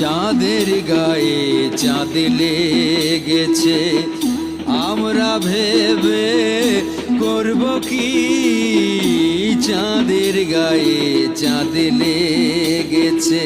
চাঁদের গায়ে চাঁদ লেগেছে। আমরা ভেবে করব কি? চাঁদের গায়ে চাঁদ লেগেছে।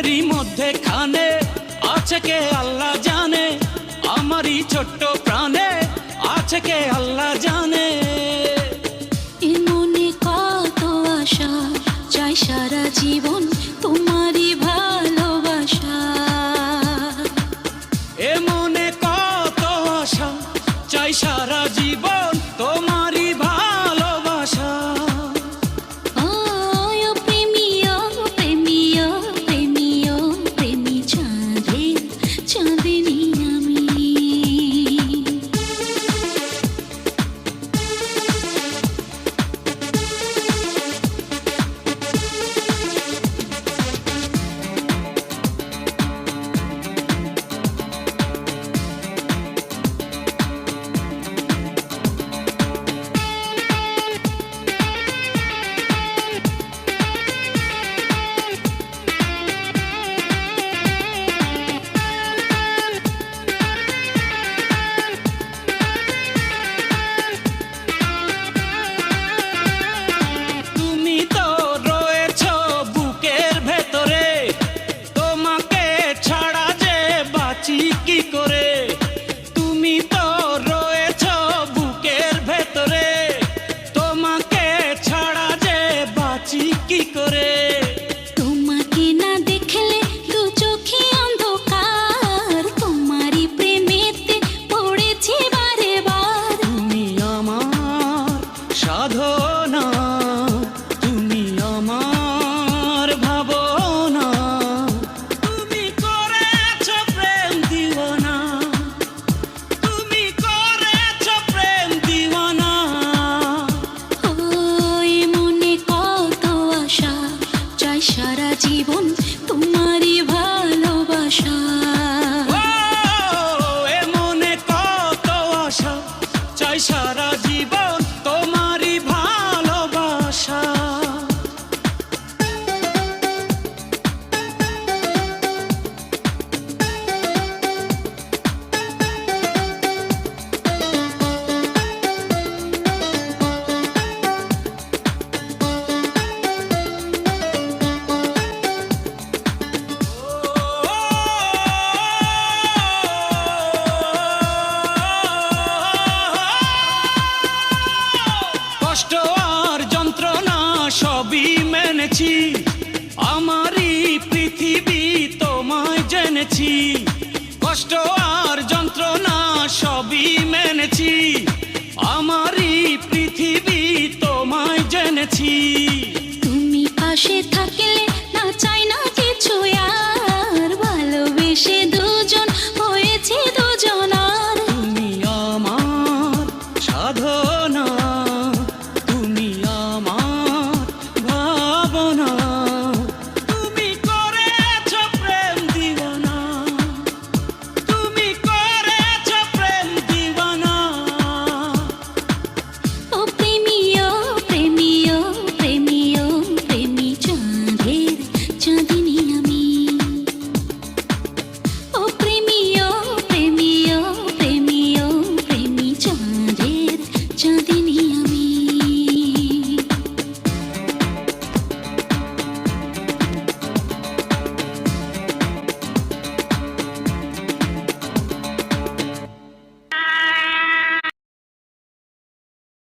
বুকেরই মধ্যে খানে আছে কে আল্লাহ জানে, আমারই ছোট্ট প্রাণে আছে কে আল্লাহ জানে। মনে কত আশা, চাই সারা জীবন জেনেছি। আমারই পৃথিবী তোমায় জেনেছি।